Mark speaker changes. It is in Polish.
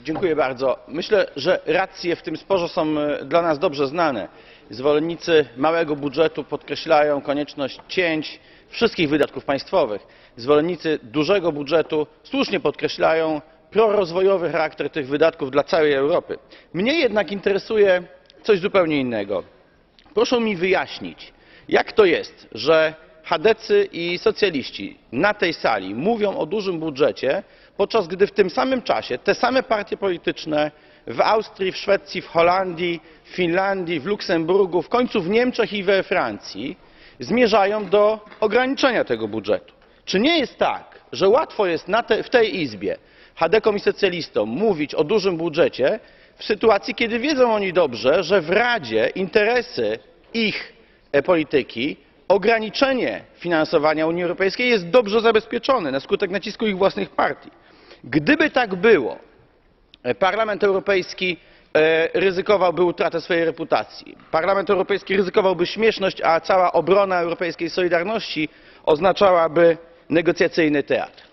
Speaker 1: Dziękuję bardzo. Myślę, że racje w tym sporze są e, dla nas dobrze znane. Zwolennicy małego budżetu podkreślają konieczność cięć wszystkich wydatków państwowych. Zwolennicy dużego budżetu słusznie podkreślają prorozwojowy charakter tych wydatków dla całej Europy. Mnie jednak interesuje coś zupełnie innego. Proszę mi wyjaśnić, jak to jest, że chadecy i socjaliści na tej sali mówią o dużym budżecie, podczas gdy w tym samym czasie te same partie polityczne w Austrii, w Szwecji, w Holandii, w Finlandii, w Luksemburgu, w końcu w Niemczech i we Francji zmierzają do ograniczenia tego budżetu. Czy nie jest tak, że łatwo jest te, w tej Izbie chadekom i socjalistom mówić o dużym budżecie, w sytuacji, kiedy wiedzą oni dobrze, że w Radzie interesy ich e, polityki, ograniczenie finansowania Unii Europejskiej jest dobrze zabezpieczone na skutek nacisku ich własnych partii. Gdyby tak było, e, Parlament Europejski e, ryzykowałby utratę swojej reputacji. Parlament Europejski ryzykowałby śmieszność, a cała obrona europejskiej solidarności oznaczałaby negocjacyjny teatr.